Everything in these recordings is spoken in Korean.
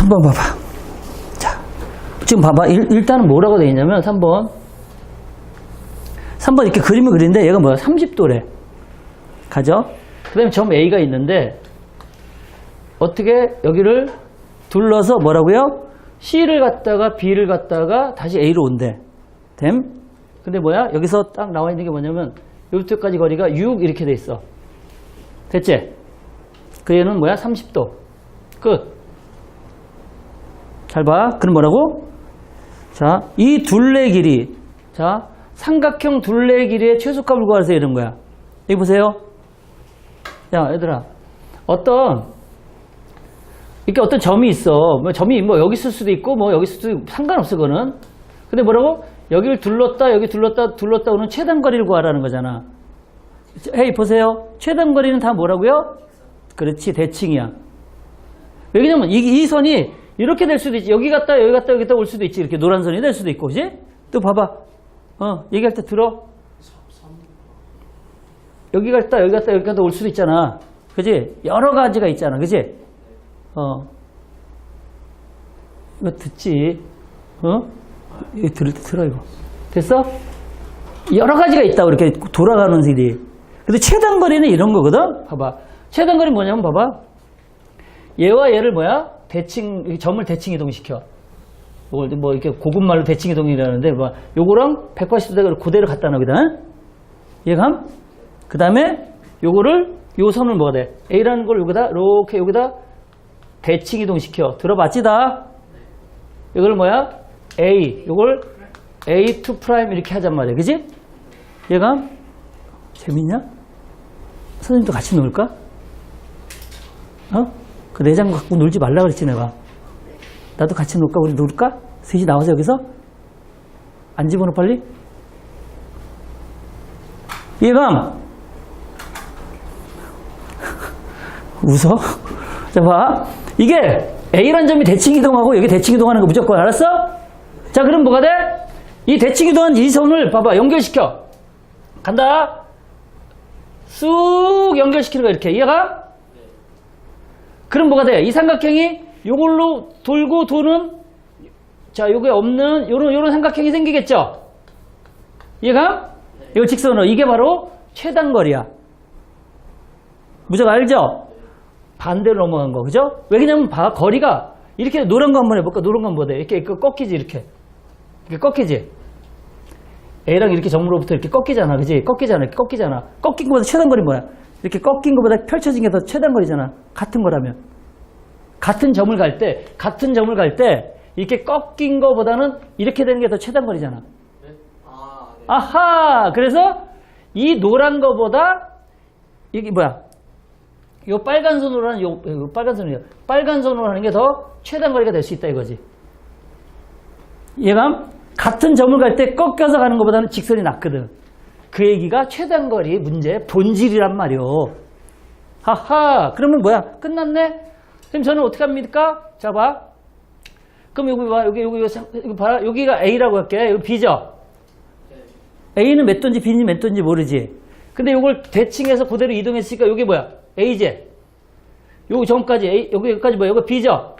3번 봐봐. 자, 지금 봐봐. 일, 단은 뭐라고 되어 있냐면 3번. 3번 이렇게 그림을 그리는데 얘가 뭐야? 30도래. 가죠? 그 다음에 점 A가 있는데 어떻게 여기를 둘러서 뭐라고요? C를 갖다가 B를 갖다가 다시 A로 온대. 됨? 근데 뭐야? 여기서 딱 나와 있는 게 뭐냐면 여기까지 거리가 6 이렇게 돼 있어. 됐지? 그 얘는 뭐야? 30도. 끝. 잘 봐. 그럼 뭐라고? 자, 이 둘레 길이. 자, 삼각형 둘레 길이의 최소값을 구하세요. 이런 거야. 여기 보세요. 야, 얘들아. 어떤, 이렇게 어떤 점이 있어. 뭐 점이 뭐 여기 있을 수도 있고, 뭐 여기 있을 수도 있고, 상관없어, 그거는. 근데 뭐라고? 여기를 둘렀다, 여기 둘렀다, 둘렀다 오는 최단 거리를 구하라는 거잖아. 헤이, 보세요. 최단 거리는 다 뭐라고요? 그렇지, 대칭이야. 왜냐면 이, 이 선이 이렇게 될 수도 있지. 여기 갔다, 여기 갔다, 여기 갔다 올 수도 있지. 이렇게 노란 선이 될 수도 있고, 그지? 또 봐봐. 어, 얘기할 때 들어. 여기 갔다, 여기 갔다, 여기 갔다 올 수도 있잖아. 그지? 여러 가지가 있잖아. 그지? 어. 이거 듣지? 어? 이거 들을 때 들어, 이거. 됐어? 여러 가지가 있다고, 이렇게 돌아가는 일이. 근데 최단거리는 이런 거거든? 봐봐. 최단거리 뭐냐면 봐봐. 얘와 얘를 뭐야? 대칭, 점을 대칭 이동시켜. 뭐, 뭐 이렇게 고급 말로 대칭 이동이라는데, 뭐, 요거랑 180도 그대로 갖다 놓거든? 얘감? 그 다음에 요거를, 요 선을 뭐가 돼? A라는 걸 여기다, 이렇게 여기다 대칭 이동시켜. 들어봤지, 다? 이걸 뭐야? A. 요걸 A2 프라임 이렇게 하잔 말이야. 그지? 얘가 재밌냐? 선생님도 같이 놀까? 어? 그 내장 갖고 놀지 말라 그랬지 내가. 나도 같이 놀까? 우리 놀까? 셋이 나와서 여기서 안 집어넣어 빨리. 얘가 웃어? 자 봐. 이게 A라는 점이 대칭 이동하고 여기 대칭 이동하는 거 무조건 알았어? 자 그럼 뭐가 돼? 이 대칭 이동한 이 선을 봐봐 연결시켜. 간다. 쑥 연결시키는 거 이렇게 이해가? 그럼 뭐가 돼? 이 삼각형이 요걸로 돌고 도는 자 요게 없는 요런 요런 삼각형이 생기겠죠? 이해가? 이거 직선으로 이게 바로 최단거리야. 무조건 알죠? 반대로 넘어간 거 그죠? 왜냐면 봐 거리가 이렇게 노란 거 한번 해 볼까? 노란 거 한번 돼. 이렇게, 이렇게 꺾이지 이렇게 이렇게 꺾이지. A랑 이렇게 점으로부터 이렇게 꺾이잖아, 그지? 꺾이잖아, 꺾이잖아. 꺾인 것보다 최단거리 뭐야? 이렇게 꺾인 것보다 펼쳐진 게 더 최단 거리잖아. 같은 거라면. 같은 점을 갈 때, 같은 점을 갈 때, 이렇게 꺾인 것보다는 이렇게 되는 게 더 최단 거리잖아. 아, 네. 아하! 그래서 이 노란 거보다, 이게 뭐야? 요 빨간 선으로 하는, 요, 요 빨간 선이요. 빨간 선으로 하는 게 더 최단 거리가 될 수 있다 이거지. 얘가 같은 점을 갈 때 꺾여서 가는 것보다는 직선이 낫거든. 그 얘기가 최단거리 문제의 본질이란 말이오. 하하, 그러면 뭐야? 끝났네? 선생님, 저는 어떻게 합니까? 자, 봐. 그럼 여기 봐, 여기, 여기, 여기 봐라. 여기가 A라고 할게. 여기 B죠? A는 몇 도인지 B는 몇 도인지 모르지. 근데 이걸 대칭해서 그대로 이동했으니까 여기 뭐야? A제. 요 점까지 A, 여기, 여기까지 뭐야? 여기 B죠?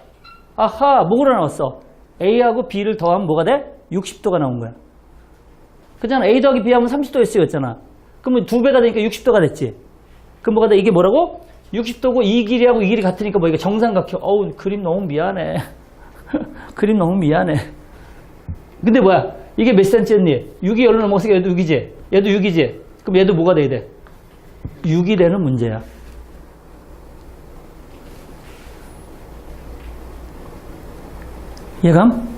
아하, 뭐로 나왔어? A하고 B를 더하면 뭐가 돼? 60도가 나온 거야. 그잖아. A 더하기 B 하면 30도였어였잖아. 그러면 두 배가 되니까 60도가 됐지. 그럼 뭐가 돼? 이게 뭐라고? 60도고 이 길이하고 이 길이 같으니까 뭐 이게 정삼각형. 어우, 그림 너무 미안해. 그림 너무 미안해. 근데 뭐야? 이게 몇 센치였니? 6이 열로 넘어서 얘도 6이지? 얘도 6이지? 그럼 얘도 뭐가 돼야 돼? 6이 되는 문제야. 예감?